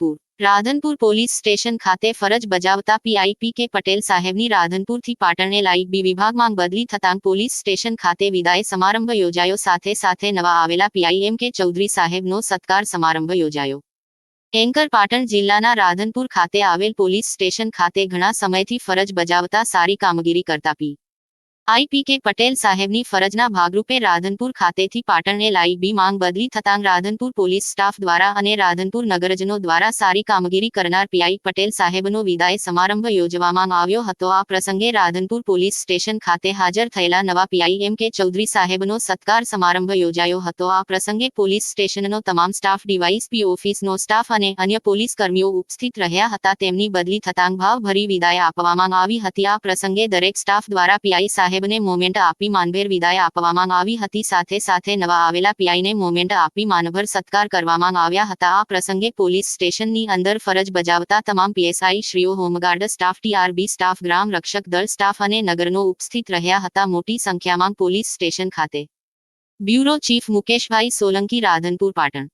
Jetpur Radhanpur police station ખાતે ફરજ બજાવતા પીઆઈપી કે પટેલ સાહેબની રાધનપુરથી પાટણને લાઈ બી વિભાગમાં બદલી થતાં પોલીસ સ્ટેશન ખાતે વિદાય સમારંભ યોજાયો. સાથે સાથે નવા આવેલા પીઆઈ એમ કે ચૌધરી સાહેબનો સત્કાર સમારંભ યોજાયો. એન્કર પાટણ જિલ્લાના રાધનપુર ખાતે આવેલ પોલીસ સ્ટેશન ખાતે ઘણા સમયથી ફરજ બજાવતા સારી કામગીરી કરતા પી આઈપી કે પટેલ સાહેબની ફરજના ભાગરૂપે રાધનપુર ખાતેથી પાટણને લાઈ બી માંગ બદલી થતાં રાધનપુર પોલીસ સ્ટાફ દ્વારા અને રાધનપુર નગરજનો દ્વારા સારી કામગીરી કરનાર પીઆઈ પટેલ સાહેબનો વિદાય સમારંભ યોજવામાં આવ્યો હતો. આ પ્રસંગે રાધનપુર પોલીસ સ્ટેશન ખાતે હાજર થયેલા નવા પીઆઈ એમ કે ચૌધરી સાહેબનો સત્કાર સમારંભ યોજાયો હતો. આ પ્રસંગે પોલીસ સ્ટેશનનો તમામ સ્ટાફ ડીવાયસપી ઓફિસનો સ્ટાફ અને અન્ય પોલીસ કર્મીઓ ઉપસ્થિત રહ્યા હતા. તેમની બદલી થતાં ભાવભરી વિદાય આપવામાં આવી હતી. આ પ્રસંગે દરેક સ્ટાફ દ્વારા પીઆઈ સાહેબને મોમેન્ટ આપી માનભેર વિદાય આપવામાં આવી હતી. સાથે સાથે નવા આવેલા પીઆઈને મોમેન્ટ આપી માનભર સત્કાર કરવામાં આવ્યા હતા. આ પ્રસંગે પોલીસ સ્ટેશનની અંદર ફરજ બજાવતા તમામ PSI શ્રીઓ, home guard staff, TRB staff, ગ્રામ રક્ષક દળ સ્ટાફ અને નગરનો ઉપસ્થિત રહ્યા હતા મોટી સંખ્યામાં પોલીસ સ્ટેશન ખાતે. Bureau chief Mukeshbhai Solanki, Radhanpur, Patan.